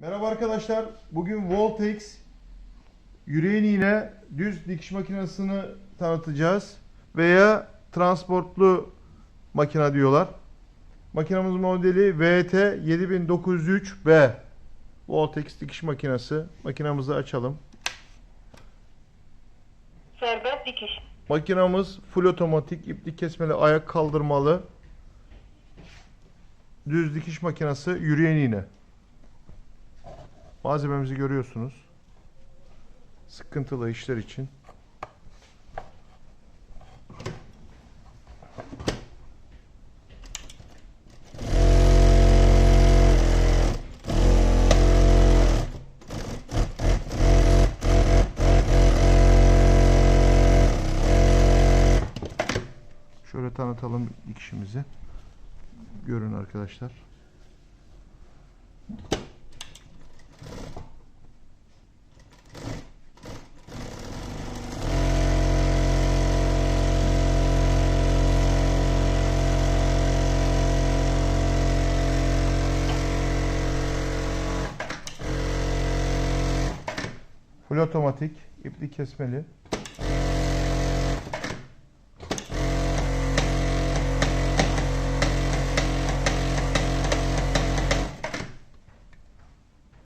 Merhaba arkadaşlar. Bugün Voltex yüreğin iğne düz dikiş makinesini tanıtacağız. Veya transportlu makine diyorlar. Makinamız modeli VT7903B. Voltex dikiş makinesi. Makinamızı açalım. Serbest dikiş. Makinamız full otomatik, iplik kesmeli, ayak kaldırmalı. Düz dikiş makinesi, yürüyen iğne. Malzememizi görüyorsunuz. Sıkıntılı işler için. Şöyle tanıtalım dikişimizi. Görün arkadaşlar. Full otomatik, ipli kesmeli.